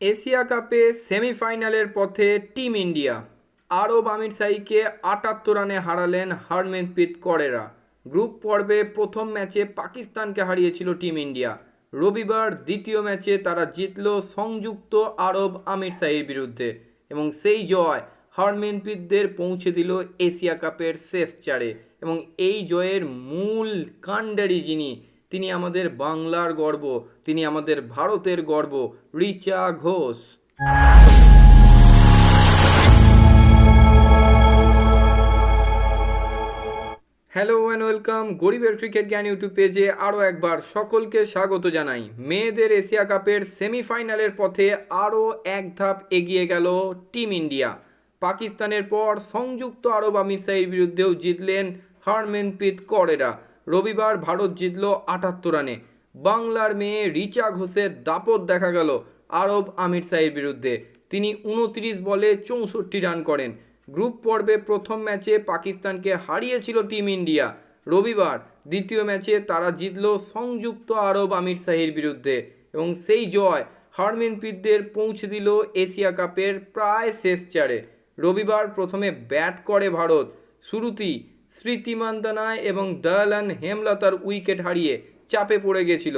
Asia কাপে সেমিফাইনালের পথে টিম ইন্ডিয়া। আরব আমির সাইকে আটাত্তর রানে হারালেন হারমেনপ্রীত করেরা। গ্রুপ পর্বে প্রথম ম্যাচে পাকিস্তানকে হারিয়েছিল টিম ইন্ডিয়া। রবিবার দ্বিতীয় ম্যাচে তারা জিতল সংযুক্ত আরব আমির সাইয়ের বিরুদ্ধে এবং সেই জয় হারমেনপ্রীতদের পৌঁছে দিল এশিয়া কাপের শেষ চারে এবং এই জয়ের মূল কাণ্ডারি যিনি তিনি আমাদের বাংলার গর্ব, তিনি আমাদের ভারতের গর্ব, Richa Ghosh. Hello and welcome গরিবের ক্রিকেট জ্ঞান ইউটিউব পেজে আরও একবার সকলকে স্বাগত জানাই। মেয়েদের এশিয়া কাপের সেমিফাইনালের পথে আরও এক ধাপ এগিয়ে গেল টিম ইন্ডিয়া। পাকিস্তানের পর সংযুক্ত আরব আমিরশাহীর বিরুদ্ধেও জিতলেন হারমেনপ্রীত করেরা। রবিবার ভারত জিতল আটাত্তর রানে। বাংলার মেয়ে রিচা ঘোষের দাপট দেখা গেল আরব আমিরশাহীর বিরুদ্ধে। তিনি উনত্রিশ বলে চৌষট্টি রান করেন। গ্রুপ পর্বে প্রথম ম্যাচে পাকিস্তানকে হারিয়েছিল টিম ইন্ডিয়া। রবিবার দ্বিতীয় ম্যাচে তারা জিতল সংযুক্ত আরব আমির শাহির বিরুদ্ধে এবং সেই জয় হারমিনপ্রীতদের পৌঁছে দিল এশিয়া কাপের প্রায় শেষ চারে। রবিবার প্রথমে ব্যাট করে ভারত। শুরুতেই স্মৃতি মান্দানায় এবং দয়ালান হেমলতার উইকেট হারিয়ে চাপে পড়ে গেছিল।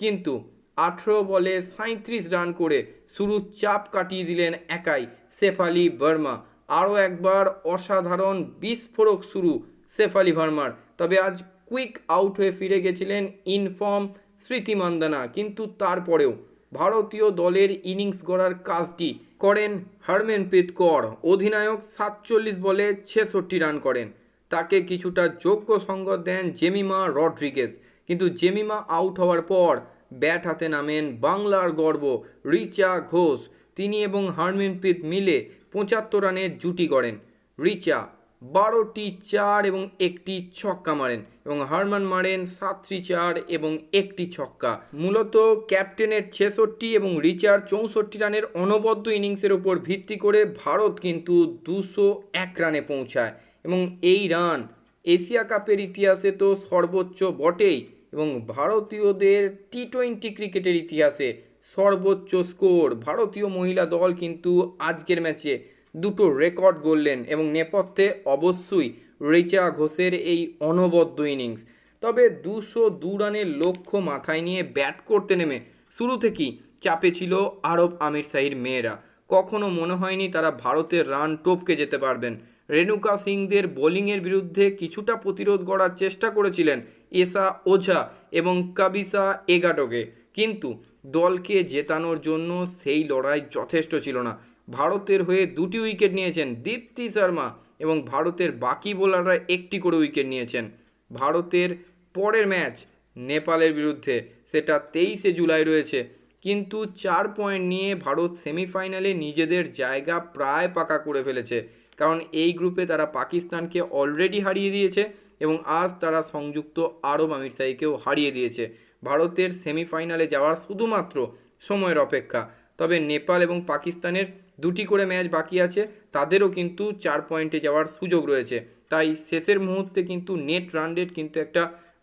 কিন্তু আঠেরো বলে সাঁত্রিশ রান করে শুরুর চাপ কাটিয়ে দিলেন একাই শেফালি বর্মা আরও একবার অসাধারণ বিস্ফোরক শুরু শেফালি ভার্মার। তবে আজ কুইক আউট হয়ে ফিরে গেছিলেন ইনফর্ম স্মৃতি মান্দানা কিন্তু তারপরেও ভারতীয় দলের ইনিংস গড়ার কাজটি করেন হারমেনপ্রীত কর। অধিনায়ক সাতচল্লিশ বলে ছেষট্টি রান করেন। তাকে কিছুটা যোগ্য সঙ্গত দেন জেমিমা রড্রিগেজ। কিন্তু জেমিমা আউট হওয়ার পর ব্যাট হাতে নামেন বাংলার গর্ব রিচা ঘোষ। তিনি এবং হারমিনপ্রীত মিলে পঁচাত্তর রানের জুটি গড়েন। রিচা বারোটি চার এবং একটি ছক্কা মারেন এবং হারমান মারেন সাতটি চার এবং একটি ছক্কা। মূলত ক্যাপ্টেনের ছেষট্টি এবং রিচার চৌষট্টি রানের অনবদ্য ইনিংসের ওপর ভিত্তি করে ভারত কিন্তু দুশো এক রানে পৌঁছায়। এবং এই রান এশিয়া কাপের ইতিহাসে তো সর্বোচ্চ বটেই এবং ভারতীয়দের টি টোয়েন্টি ক্রিকেটের ইতিহাসে সর্বোচ্চ স্কোর। ভারতীয় মহিলা দল কিন্তু আজকের ম্যাচে দুটো রেকর্ড গড়লেন এবং নেপথ্যে অবশ্যই রিচা ঘোষের এই অনবদ্য ইনিংস। তবে দুশো দু রানের লক্ষ্য মাথায় নিয়ে ব্যাট করতে নেমে শুরু থেকেই চাপে ছিল আরব আমির শাহির মেয়েরা। কখনো মনে হয়নি তারা ভারতের রান টপকে যেতে পারবেন। রেণুকা সিংদের বোলিংয়ের বিরুদ্ধে কিছুটা প্রতিরোধ গড়ার চেষ্টা করেছিলেন এসা ওঝা এবং কাবিসা এগাটোকে কিন্তু দলকে জেতানোর জন্য সেই লড়াই যথেষ্ট ছিল না। ভারতের হয়ে দুটি উইকেট নিয়েছেন দীপ্তি শর্মা এবং ভারতের বাকি বোলাররা একটি করে উইকেট নিয়েছেন। ভারতের পরের ম্যাচ নেপালের বিরুদ্ধে, সেটা তেইশে জুলাই রয়েছে। কিন্তু চার পয়েন্ট নিয়ে ভারত সেমিফাইনালে নিজেদের জায়গা প্রায় পাকা করে ফেলেছে। কারণ এই গ্রুপে তারা পাকিস্তানকে অলরেডি হারিয়ে দিয়েছে এবং আজ তারা সংযুক্ত আরব আমিরশাহীকেও হারিয়ে দিয়েছে। ভারতের সেমিফাইনালে যাওয়ার শুধুমাত্র সময়ের অপেক্ষা। তবে নেপাল এবং পাকিস্তানের দুটি করে ম্যাচ বাকি আছে, তাদেরও কিন্তু চার পয়েন্টে যাওয়ার সুযোগ রয়েছে। তাই শেষের মুহূর্তে কিন্তু নেট রান রেট কিন্তু একটা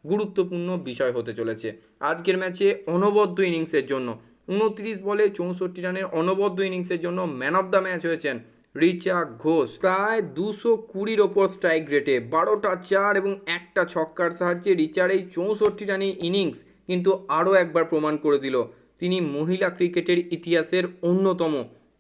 গুরুত্বপূর্ণ বিষয় হতে চলেছে। আজকের ম্যাচে অনবদ্য ইনিংসের জন্য, উনত্রিশ বলে চৌষট্টি রানের অনবদ্য ইনিংসের জন্য ম্যান অফ দ্য ম্যাচ হয়েছেন রিচা ঘোষ। প্রায় দুশো কুড়ির ওপর স্ট্রাইক রেটে বারোটা চার এবং একটা ছক্কার সাহায্যে রিচার এই চৌষট্টি রানের ইনিংস কিন্তু আরও একবার প্রমাণ করে দিল। তিনি মহিলা ক্রিকেটের ইতিহাসের অন্যতম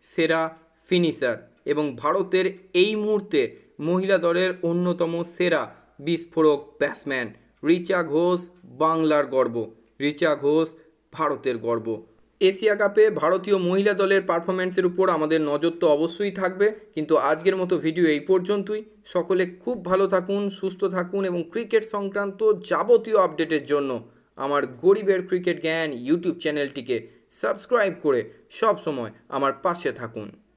সেরা ফিনিশার এবং ভারতের এই মুহূর্তে মহিলা দলের অন্যতম সেরা বিস্ফোরক ব্যাটসম্যান। রিচা ঘোষ বাংলার গর্ব। রিচা ঘোষ ভারতের গর্ব। এশিয়া কাপে ভারতীয় মহিলা দলের পারফরমেন্সের উপর আমাদের নজর তো অবশ্যই থাকবে, কিন্তু আজকের মতো ভিডিও এই পর্যন্তই। সকলে খুব ভালো থাকুন, সুস্থ থাকুন এবং ক্রিকেট সংক্রান্ত যাবতীয় আপডেটের জন্য আমার গরিবের ক্রিকেট জ্ঞান ইউটিউব চ্যানেলটিকে সাবস্ক্রাইব করে সব সময় আমার পাশে থাকুন।